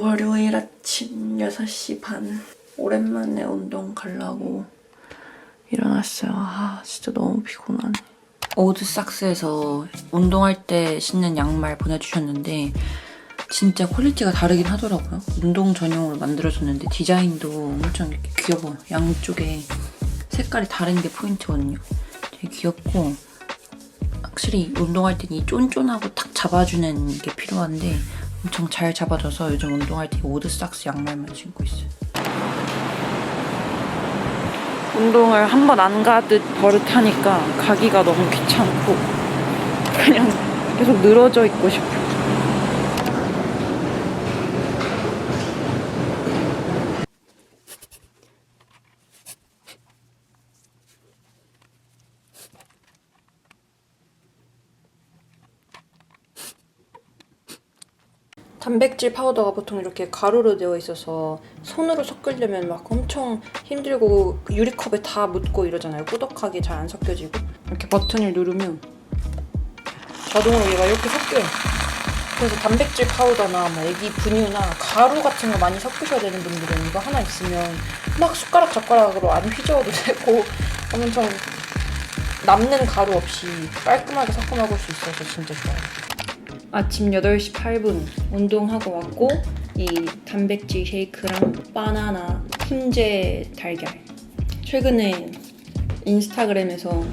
월요일 아침 6시 반. 오랜만에 운동 가려고 일어났어요. 아, 진짜 너무 피곤하네. 오드삭스에서 운동할 때 신는 양말 보내주셨는데 진짜 퀄리티가 다르긴 하더라고요. 운동 전용으로 만들어줬는데 디자인도 엄청 귀여워요. 양쪽에 색깔이 다른 게 포인트거든요. 되게 귀엽고 확실히 운동할 땐이 쫀쫀하고 탁 잡아주는 게 필요한데 엄청 잘 잡아줘서 요즘 운동할 때 오드삭스 양말만 신고 있어요. 운동을 한 번 안 가듯 버릇하니까 가기가 너무 귀찮고 그냥 계속 늘어져 있고 싶어요. 단백질 파우더가 보통 이렇게 가루로 되어 있어서 손으로 섞으려면 막 엄청 힘들고 유리컵에 다 묻고 이러잖아요. 꾸덕하게 잘 안 섞여지고 이렇게 버튼을 누르면 자동으로 얘가 이렇게 섞여요. 그래서 단백질 파우더나 뭐 애기 분유나 가루 같은 거 많이 섞으셔야 되는 분들은 이거 하나 있으면 막 숟가락 젓가락으로 안 휘저어도 되고 엄청 남는 가루 없이 깔끔하게 섞어 먹을 수 있어서 진짜 좋아요. 아침 8시 8분 운동하고 왔고 이 단백질 쉐이크랑 바나나 훈제 달걀. 최근에 인스타그램에서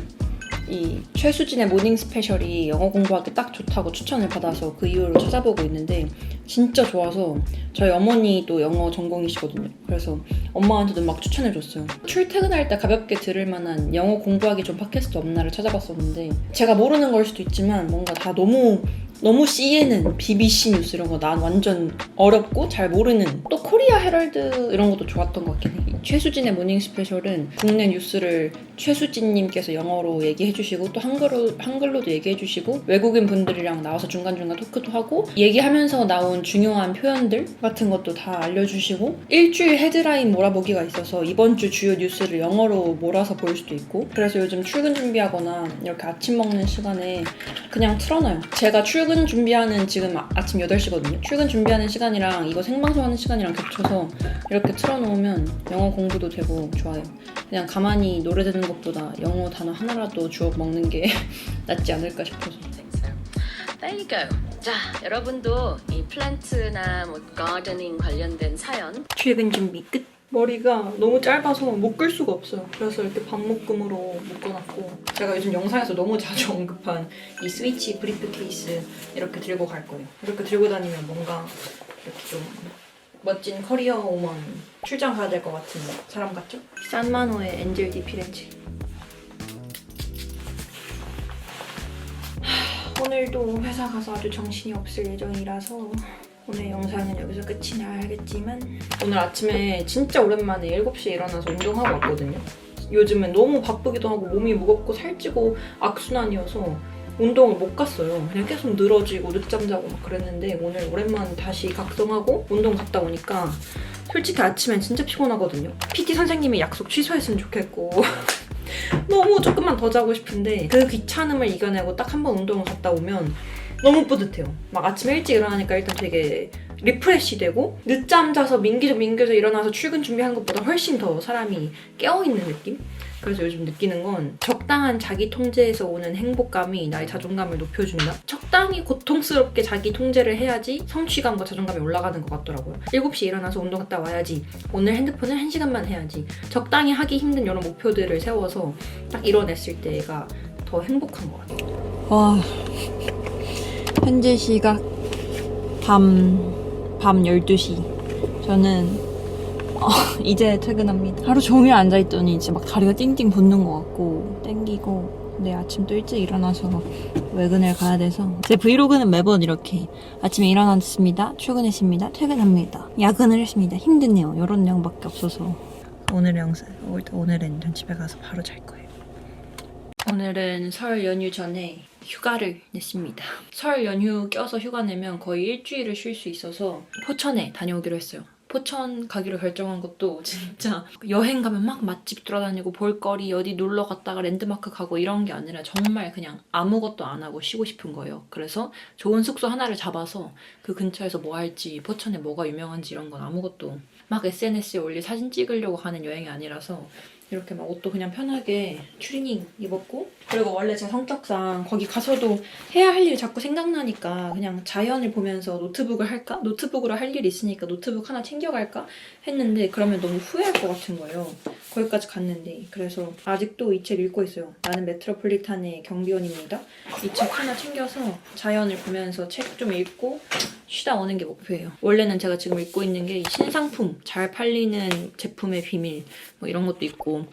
이 최수진의 모닝 스페셜이 영어 공부하기 딱 좋다고 추천을 받아서 그 이후로 찾아보고 있는데 진짜 좋아서 저희 어머니도 영어 전공이시거든요. 그래서 엄마한테도 막 추천해줬어요. 출퇴근할 때 가볍게 들을 만한 영어 공부하기 좀 팟캐스트 없나를 찾아봤었는데 제가 모르는 걸 수도 있지만 뭔가 다 너무 너무 CNN, BBC 뉴스 이런 거 난 완전 어렵고 잘 모르는 또 코리아 헤럴드 이런 것도 좋았던 것 같긴 해. 최수진의 모닝 스페셜은 국내 뉴스를 최수진님께서 영어로 얘기해 주시고 또 한글로, 한글로도 얘기해 주시고 외국인 분들이랑 나와서 중간중간 토크도 하고 얘기하면서 나온 중요한 표현들 같은 것도 다 알려주시고 일주일 헤드라인 몰아보기가 있어서 이번 주 주요 뉴스를 영어로 몰아서 볼 수도 있고 그래서 요즘 출근 준비하거나 이렇게 아침 먹는 시간에 그냥 틀어놔요. 제가 출근 준비하는 지금 아- 아침 8시거든요. 출근 준비하는 시간이랑 이거 생방송하는 시간이랑 겹쳐서 이렇게 틀어놓으면 영어 공부도 되고 좋아요. 그냥 가만히 노래 듣는 것보다 영어 단어 하나라도 주워 먹는 게 낫지 않을까 싶어서. There you. 자, 여러분도 이 플랜트나 뭐 가드닝 관련된 사연 출근 준비 끝. 머리가 너무 짧아서 묶을 수가 없어요. 그래서 이렇게 반묶음으로 묶어놨고 제가 요즘 영상에서 너무 자주 언급한 이 스위치 브리프 케이스 이렇게 들고 갈 거예요. 이렇게 들고 다니면 뭔가 이렇게 좀 멋진 커리어 우먼 출장 가야 될 것 같은 사람 같죠? 산마노의 엔젤 디 피렌체 오늘도 회사 가서 아주 정신이 없을 예정이라서 오늘 영상은 여기서 끝이 나야겠지만 오늘 아침에 진짜 오랜만에 7시에 일어나서 운동하고 왔거든요. 요즘은 너무 바쁘기도 하고 몸이 무겁고 살찌고 악순환이어서 운동을 못 갔어요. 그냥 계속 늘어지고 늦잠 자고 막 그랬는데 오늘 오랜만에 다시 각성하고 운동 갔다 오니까 솔직히 아침엔 진짜 피곤하거든요. PT 선생님이 약속 취소했으면 좋겠고 너무 조금만 더 자고 싶은데 그 귀찮음을 이겨내고 딱 한 번 운동을 갔다 오면 너무 뿌듯해요. 막 아침 일찍 일어나니까 일단 되게 리프레시 되고 늦잠 자서 민기적 민기적 일어나서 출근 준비하는 것보다 훨씬 더 사람이 깨어있는 느낌? 그래서 요즘 느끼는 건 적당한 자기 통제에서 오는 행복감이 나의 자존감을 높여준다. 적당히 고통스럽게 자기 통제를 해야지 성취감과 자존감이 올라가는 것 같더라고요. 7시에 일어나서 운동 갔다 와야지. 오늘 핸드폰을 1시간만 해야지. 적당히 하기 힘든 이런 목표들을 세워서 딱 이뤄냈을 때가 더 행복한 것 같아요. 와, 현재 시각 밤, 밤 12시. 저는 어, 이제 퇴근합니다. 하루 종일 앉아있더니 이제 막 다리가 띵띵 붓는 것 같고 땡기고 내일 아침 또 일찍 일어나서 외근을 가야 돼서 제 브이로그는 매번 이렇게 아침에 일어났습니다. 출근했습니다. 퇴근합니다. 야근을 했습니다. 힘드네요. 이런 내용밖에 없어서 오늘 영상 오늘은 전 집에 가서 바로 잘 거예요. 오늘은 설 연휴 전에 휴가를 냈습니다. 설 연휴 껴서 휴가 내면 거의 일주일을 쉴 수 있어서 포천에 다녀오기로 했어요. 포천 가기로 결정한 것도 진짜 여행 가면 막 맛집 돌아다니고 볼거리 어디 놀러 갔다가 랜드마크 가고 이런 게 아니라 정말 그냥 아무것도 안 하고 쉬고 싶은 거예요. 그래서 좋은 숙소 하나를 잡아서 그 근처에서 뭐 할지 포천에 뭐가 유명한지 이런 건 아무것도 막 SNS에 올릴 사진 찍으려고 가는 여행이 아니라서 이렇게 막 옷도 그냥 편하게 추리닝 입었고 그리고 원래 제 성격상 거기 가서도 해야 할 일이 자꾸 생각나니까 그냥 자연을 보면서 노트북을 할까? 노트북으로 할 일이 있으니까 노트북 하나 챙겨갈까? 했는데 그러면 너무 후회할 것 같은 거예요. 거기까지 갔는데 그래서 아직도 이 책 읽고 있어요. 나는 메트로폴리탄의 경비원입니다. 이 책 하나 챙겨서 자연을 보면서 책 좀 읽고 쉬다 오는 게 목표예요. 원래는 제가 지금 읽고 있는 게 신상품, 잘 팔리는 제품의 비밀 뭐 이런 것도 있고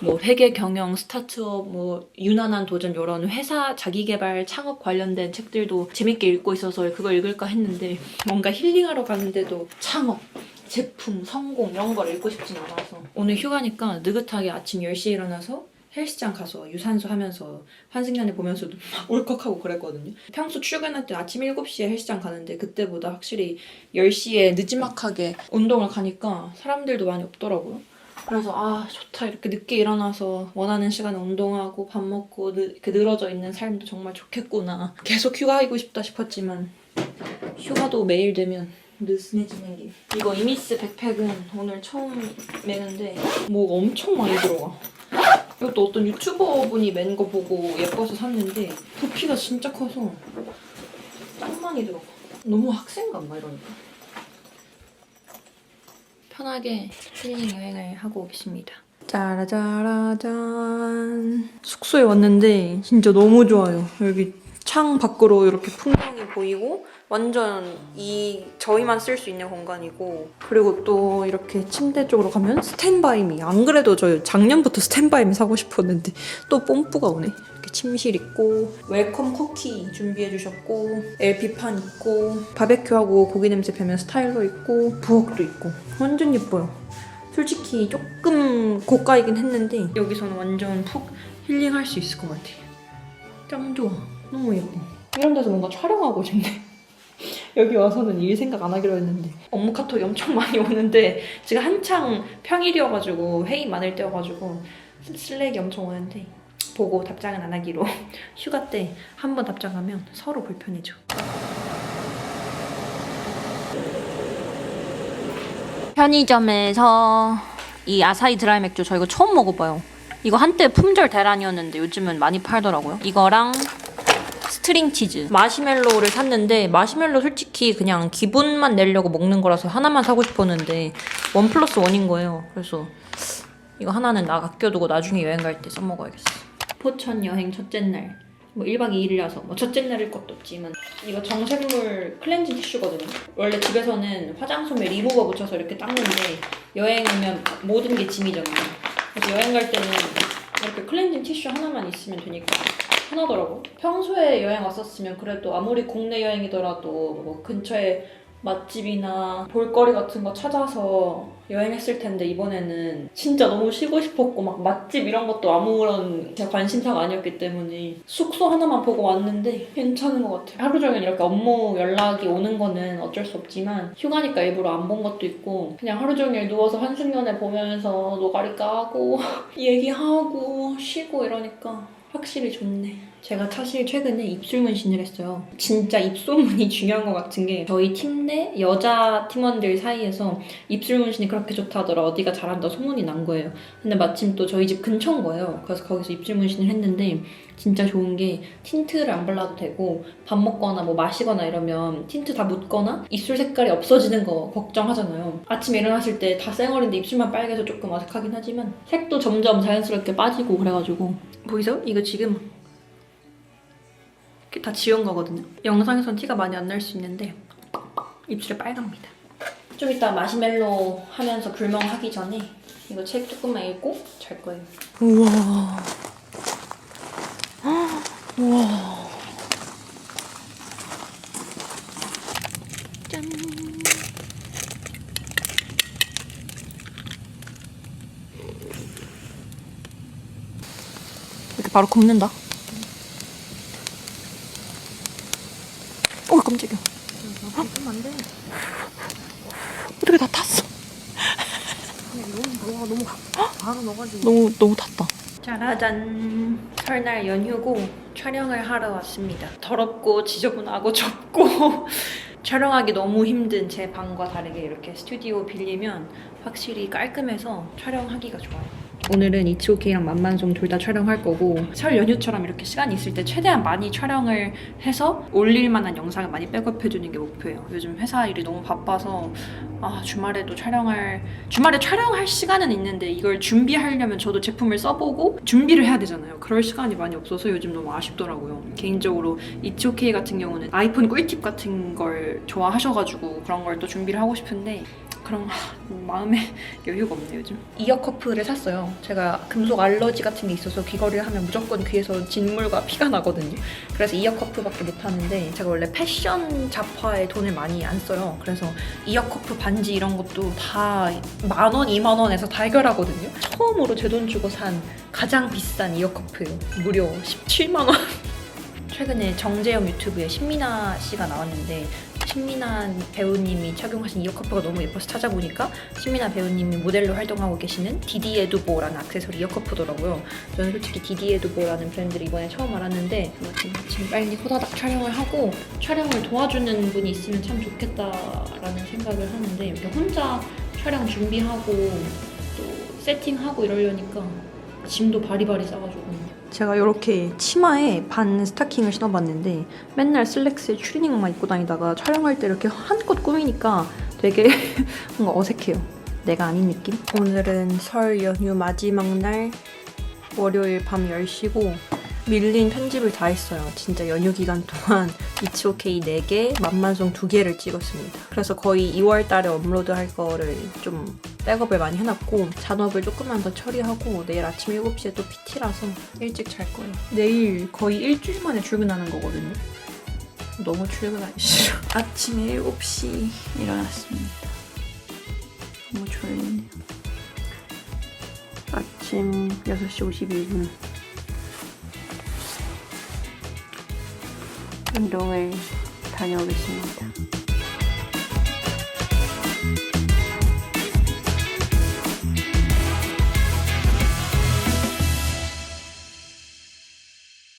뭐 회계 경영, 스타트업, 뭐 유난한 도전 이런 회사 자기 개발, 창업 관련된 책들도 재밌게 읽고 있어서 그걸 읽을까 했는데 뭔가 힐링하러 가는데도 창업, 제품, 성공 이런 걸 읽고 싶진 않아서 오늘 휴가니까 느긋하게 아침 10시에 일어나서 헬스장 가서 유산소 하면서 환승연애 보면서도 막 울컥하고 그랬거든요. 평소 출근할 때 아침 7시에 헬스장 가는데 그때보다 확실히 10시에 늦지막하게 운동을 가니까 사람들도 많이 없더라고요. 그래서 아 좋다 이렇게 늦게 일어나서 원하는 시간에 운동하고 밥 먹고 느, 이렇게 늘어져 있는 삶도 정말 좋겠구나. 계속 휴가이고 싶다 싶었지만 휴가도 매일 되면 느슨해지는 게 이거 이미스 백팩은 오늘 처음 매는데 뭐가 엄청 많이 들어가. 이것도 어떤 유튜버 분이 맨 거 보고 예뻐서 샀는데 부피가 진짜 커서 짱 많이 들어가. 너무 학생 같나 이러니까. 편하게 힐링 여행을 하고 오겠습니다. 짜라짜라짠. 숙소에 왔는데 진짜 너무 좋아요. 여기 창 밖으로 이렇게 풍경이 보이고 완전 이 저희만 쓸 수 있는 공간이고. 그리고 또 이렇게 침대 쪽으로 가면 스탠바이미. 안 그래도 저 작년부터 스탠바이미 사고 싶었는데 또 뽐뿌가 오네. 이렇게 침실 있고 웰컴 쿠키 준비해 주셨고 LP판 있고 바베큐하고 고기 냄새 배면 스타일러 있고 부엌도 있고. 완전 예뻐요. 솔직히 조금 고가이긴 했는데 여기서는 완전 푹 힐링할 수 있을 것 같아요. 짱 좋아 너무 예뻐. 이런 데서 뭔가 촬영하고 싶네. 여기 와서는 일 생각 안 하기로 했는데. 업무 카톡이 엄청 많이 오는데 지금 한창 평일이어가지고 회의 많을 때여가지고 슬랙이 엄청 오는데 보고 답장은 안 하기로. 휴가 때 한 번 답장하면 서로 불편해져. 편의점에서 이 아사히 드라이 맥주 저 이거 처음 먹어봐요. 이거 한때 품절 대란이었는데 요즘은 많이 팔더라고요. 이거랑 스트링 치즈. 마시멜로를 샀는데 마시멜로 솔직히 그냥 기분만 내려고 먹는 거라서 하나만 사고 싶었는데 원 플러스 원인 거예요. 그래서 이거 하나는 나 아껴두고 나중에 여행 갈 때 써먹어야겠어. 포천 여행 첫째 날. 뭐 1박 2일이라서 뭐 첫째 날일 것도 없지만 이거 정샘물 클렌징 티슈거든요. 원래 집에서는 화장솜에 리무버 붙여서 이렇게 닦는데 여행 오면 모든 게 짐이잖아요. 그래서 여행 갈 때는 이렇게 클렌징 티슈 하나만 있으면 되니까 편하더라고. 평소에 여행 왔었으면 그래도 아무리 국내 여행이더라도 뭐 근처에 맛집이나 볼거리 같은 거 찾아서 여행했을 텐데 이번에는 진짜 너무 쉬고 싶었고 막 맛집 이런 것도 아무런 제 관심사가 아니었기 때문에 숙소 하나만 보고 왔는데 괜찮은 것 같아요. 하루 종일 이렇게 업무 연락이 오는 거는 어쩔 수 없지만 휴가니까 일부러 안 본 것도 있고 그냥 하루 종일 누워서 한승연애 보면서 노가리 까고 얘기하고 쉬고 이러니까 확실히 좋네. 제가 사실 최근에 입술 문신을 했어요. 진짜 입소문이 중요한 것 같은 게 저희 팀 내 여자 팀원들 사이에서 입술 문신이 그렇게 좋다더라 어디가 잘한다 소문이 난 거예요. 근데 마침 또 저희 집 근처인 거예요. 그래서 거기서 입술 문신을 했는데 진짜 좋은 게 틴트를 안 발라도 되고 밥 먹거나 뭐 마시거나 이러면 틴트 다 묻거나 입술 색깔이 없어지는 거 걱정하잖아요. 아침에 일어났을 때 다 쌩얼인데 입술만 빨개서 조금 어색하긴 하지만 색도 점점 자연스럽게 빠지고 그래가지고 보이세요? 이거 지금 이렇게 다 지운 거거든요. 영상에선 티가 많이 안 날 수 있는데 입술에 빨갑니다. 좀 이따 마시멜로 하면서 불멍하기 전에 이거 책 조금만 읽고 잘 거예요. 우와. 우와. 짠. 이렇게 바로 굽는다. 어 깜짝이야. 어떻게 다 탔어? 와 너무 바로 넣어가지고 너무 너무 탔다. 짜라잔 설날 연휴고 촬영을 하러 왔습니다 더럽고 지저분하고 좁고 촬영하기 너무 힘든 제 방과 다르게 이렇게 스튜디오 빌리면 확실히 깔끔해서 촬영하기가 좋아요 오늘은 이치오케이랑 만만송 둘 다 촬영할 거고 설 연휴처럼 이렇게 시간이 있을 때 최대한 많이 촬영을 해서 올릴 만한 영상을 많이 백업해주는 게 목표예요 요즘 회사 일이 너무 바빠서 아 주말에도 촬영할 주말에 촬영할 시간은 있는데 이걸 준비하려면 저도 제품을 써보고 준비를 해야 되잖아요. 그럴 시간이 많이 없어서 요즘 너무 아쉽더라고요. 개인적으로 이치오케이 같은 경우는 아이폰 꿀팁 같은 걸 좋아하셔가지고 그런 걸 또 준비를 하고 싶은데 그런 하, 마음에 여유가 없네요 요즘. 이어 커플을 샀어요. 제가 금속 알러지 같은 게 있어서 귀걸이를 하면 무조건 귀에서 진물과 피가 나거든요. 그래서 이어 커플밖에 못 하는데 제가 원래 패션 잡화에 돈을 많이 안 써요. 그래서 이어 커플 반지 이런 것도 다 만 원, 이만 원에서 다 해결하거든요. 처음으로 제 돈 주고 산 가장 비싼 이어 커플 무려 17만 원. 최근에 정재영 유튜브에 신민아 씨가 나왔는데 신민아 배우님이 착용하신 이어 커플가 너무 예뻐서 찾아보니까 신민아 배우님이 모델로 활동하고 계시는 디디에두보라는 액세서리 이어 커플더라고요. 저는 솔직히 디디에두보라는 브랜드를 이번에 처음 알았는데 지금 빨리 호다닥 촬영을 하고 촬영을 도와주는 분이 있으면 참 좋겠다라는 생각을 하는데 이렇게 혼자 촬영 준비하고 또 세팅하고 이러려니까 짐도 바리바리 싸가지고 제가 이렇게 치마에 반 스타킹을 신어봤는데 맨날 슬랙스에 추리닝만 입고 다니다가 촬영할 때 이렇게 한껏 꾸미니까 되게 뭔가 어색해요. 내가 아닌 느낌? 오늘은 설 연휴 마지막 날 월요일 밤 10시고 밀린 편집을 다 했어요. 진짜 연휴 기간 동안 이치오케이 4개, 만만송 2개를 찍었습니다. 그래서 거의 2월 달에 업로드 할 거를 좀 백업을 많이 해놨고 잔업을 조금만 더 처리하고 내일 아침 7시에 또 PT라서 일찍 잘 거예요. 내일 거의 일주일 만에 출근하는 거거든요. 너무 출근하기 싫어. 아침에 7시 일어났습니다. 너무 졸리네요. 아침 6시 51분. 운동을 다녀오겠습니다.